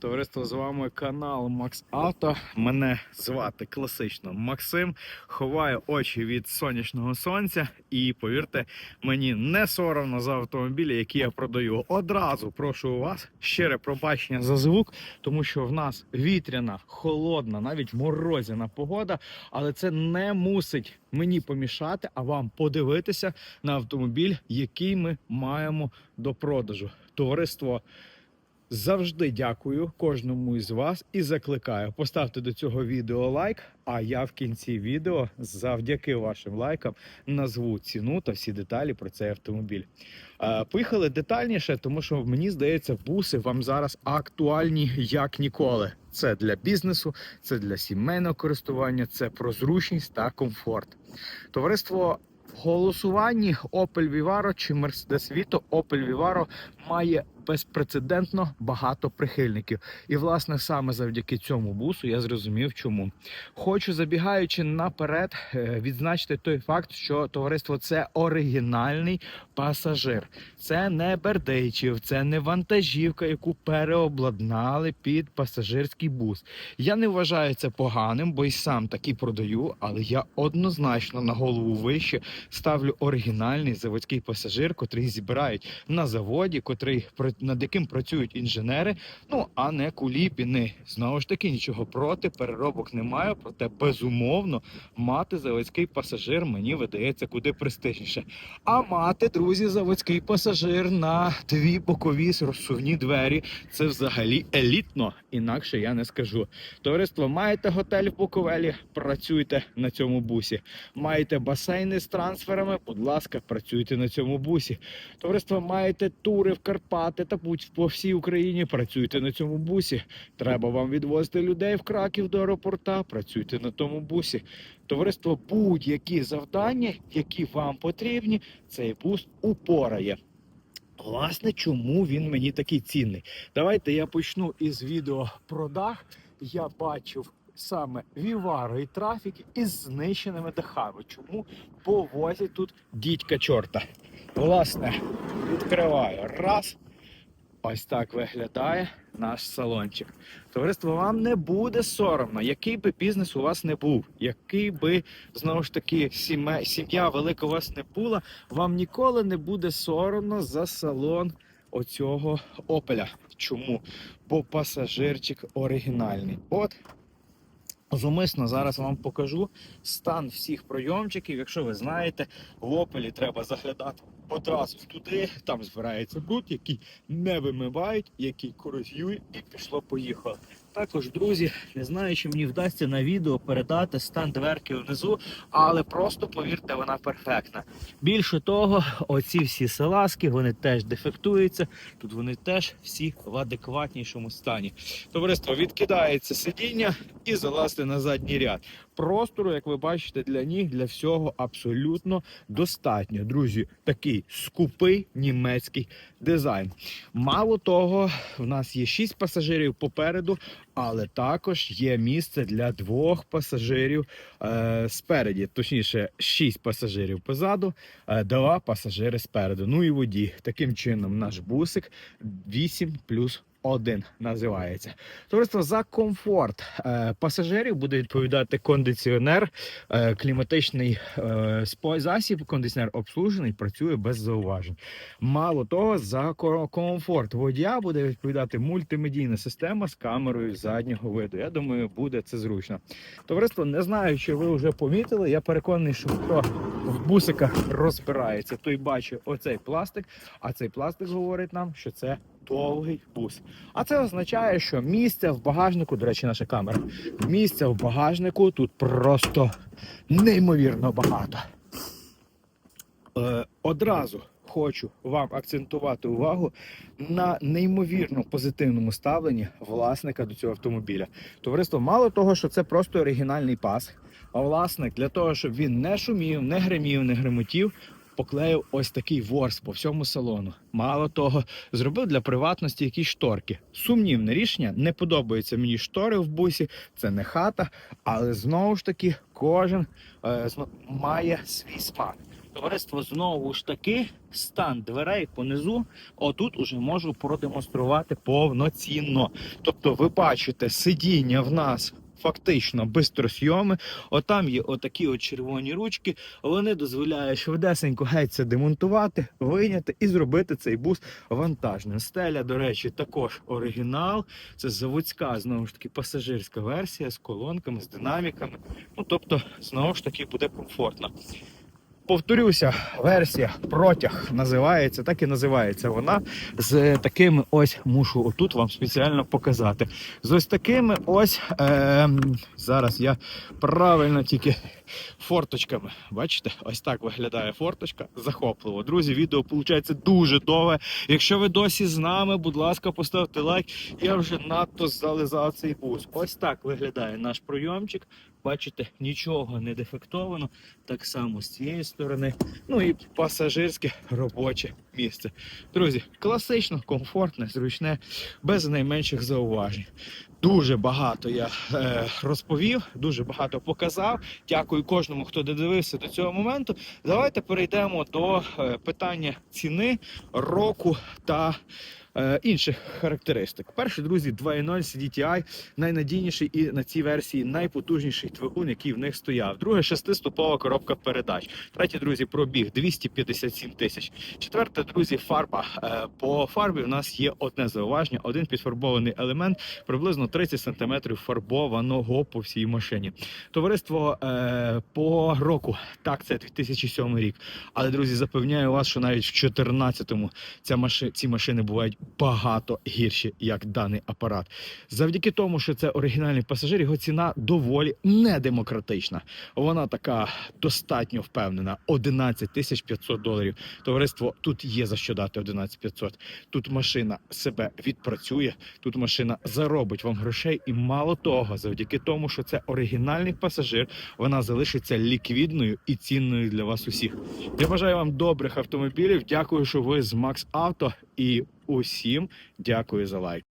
Товариство з вами канал Макс Авто. Мене звати класично Максим. Ховаю очі від сонячного сонця. І повірте, мені не соромно за автомобілі, які я продаю. Одразу прошу у вас щире пробачення за звук, тому що в нас вітряна, холодна, навіть морозяна погода. Але це не мусить мені помішати, а вам подивитися на автомобіль, який ми маємо до продажу. Товариство. Завжди дякую кожному із вас і закликаю поставте до цього відео лайк. А я в кінці відео завдяки вашим лайкам назву ціну та всі деталі про цей автомобіль. Е, Поїхали детальніше, тому що мені здається, буси вам зараз актуальні як ніколи. Це для бізнесу, це для сімейного користування, це про зручність та комфорт. Товариство в голосуванні Opel Vivaro чи Mercedes Vito Opel Vivaro має безпрецедентно багато прихильників. І, власне, саме завдяки цьому бусу я зрозумів, чому. Хочу, забігаючи наперед, е, відзначити той факт, що товариство це оригінальний пасажир. Це не Бердичів, це не вантажівка, яку переобладнали під пасажирський бус. Я не вважаю це поганим, бо й сам такі продаю, але я однозначно на голову вище ставлю оригінальний заводський пасажир, котрий збирають на заводі, котрий пра- над яким працюють інженери. Ну а не куліпіни. Знову ж таки, нічого проти, переробок немає. Проте безумовно мати заводський пасажир мені видається куди престижніше. А мати, друзі, заводський пасажир на дві бокові розсувні двері це взагалі елітно. Інакше я не скажу. Товариство, маєте готель в Буковелі, працюйте на цьому бусі. Маєте басейни з трансферами, будь ласка, працюйте на цьому бусі. Товариство, маєте тури в Карпати та будь по всій Україні, працюйте на цьому бусі. Треба вам відвозити людей в Краків до аеропорта, працюйте на тому бусі. Товариство, будь-які завдання, які вам потрібні, цей бус упорає. Власне, чому він мені такий цінний? Давайте я почну із відео про дах. Я бачив саме Віваро і трафік із знищеними дахами. Чому повозять тут дідька чорта? Власне, відкриваю. Раз. Ось так виглядає наш салончик. Товариство, вам не буде соромно, який би бізнес у вас не був, який би знову ж таки сім'я, велика у вас не була, вам ніколи не буде соромно за салон оцього опеля. Чому? Бо пасажирчик оригінальний. От Зумисно зараз вам покажу стан всіх пройомчиків. Якщо ви знаєте, в опелі треба заглядати одразу туди. Там збирається бруд, який не вимивають, який корозює, і пішло поїхало. Також, друзі, не знаю, чи мені вдасться на відео передати стан дверки внизу, але просто повірте, вона перфектна. Більше того, оці всі салазки, вони теж дефектуються. Тут вони теж всі в адекватнішому стані. Товариство відкидається сидіння і залазьте на задній ряд. Простору, як ви бачите, для ніг для всього абсолютно достатньо. Друзі, такий скупий німецький дизайн. Мало того, в нас є 6 пасажирів попереду, але також є місце для двох пасажирів е, спереді. Точніше, 6 пасажирів позаду, е, два пасажири спереду. Ну і водій. Таким чином, наш бусик 8 плюс. Один називається товариство за комфорт е, пасажирів буде відповідати кондиціонер, е, кліматичний е, засіб, кондиціонер обслужений, працює без зауважень. Мало того, за комфорт водія буде відповідати мультимедійна система з камерою заднього виду. Я думаю, буде це зручно. Товариство, не знаю, чи ви вже помітили. Я переконаний, що хто в бусиках розбирається, той бачить оцей пластик. А цей пластик говорить нам, що це довгий бус. А це означає, що місця в багажнику, до речі, наша камера. Місця в багажнику тут просто неймовірно багато. Е, одразу хочу вам акцентувати увагу на неймовірно позитивному ставленні власника до цього автомобіля. Товариство, мало того, що це просто оригінальний пас, а власник для того, щоб він не шумів, не гримів, не гримотів. Поклеїв ось такий ворс по всьому салону. Мало того, зробив для приватності якісь шторки. Сумнівне рішення, не подобаються мені штори в бусі, це не хата, але знову ж таки кожен е, має свій смак. Товариство знову ж таки стан дверей понизу. Отут уже можу продемонструвати повноцінно. Тобто, ви бачите, сидіння в нас. Фактично бистросйоми. Отам є отакі от червоні ручки. Вони дозволяють швидесенько геть це демонтувати, вийняти і зробити цей бус вантажним. Стеля, до речі, також оригінал. Це заводська, знову ж таки, пасажирська версія з колонками, з динаміками. Ну тобто, знову ж таки, буде комфортно. Повторюся, версія протяг називається, так і називається вона. З такими ось мушу отут вам спеціально показати. З ось такими ось е, зараз я правильно тільки форточками. Бачите, ось так виглядає форточка. Захопливо. Друзі, відео виходить дуже довге. Якщо ви досі з нами, будь ласка, поставте лайк. Я вже надто зализав цей бус. Ось так виглядає наш пройомчик. Бачите, нічого не дефектовано. Так само з цієї сторони. Ну і пасажирське робоче місце. Друзі, класично, комфортне, зручне, без найменших зауважень. Дуже багато я е, розповів, дуже багато показав. Дякую кожному, хто додивився до цього моменту. Давайте перейдемо до е, питання ціни, року та е, інших характеристик. Перший, друзі, 2.0 CDTI, найнадійніший і на цій версії найпотужніший двигун, який в них стояв. Друге, шестиступова коробка передач. Третє, друзі, пробіг 257 тисяч. Четверте, друзі, фарба. Е, По фарбі в нас є одне зауваження, один підфарбований елемент, приблизно 30 см фарбованого по всій машині. Товариство е, по року, так, це 2007 рік. Але, друзі, запевняю вас, що навіть в 2014-му ця маши, ці машини бувають багато гірші, як даний апарат. Завдяки тому, що це оригінальний пасажир, його ціна доволі недемократична. Вона така достатньо впевнена: 11 тисяч 500 доларів. Товариство тут є за що дати 11 500. Тут машина себе відпрацює, тут машина заробить вам грошей, і мало того, завдяки тому, що це оригінальний пасажир, вона залишиться ліквідною і цінною для вас усіх. Я бажаю вам добрих автомобілів. Дякую, що ви з Макс Авто і усім дякую за лайк.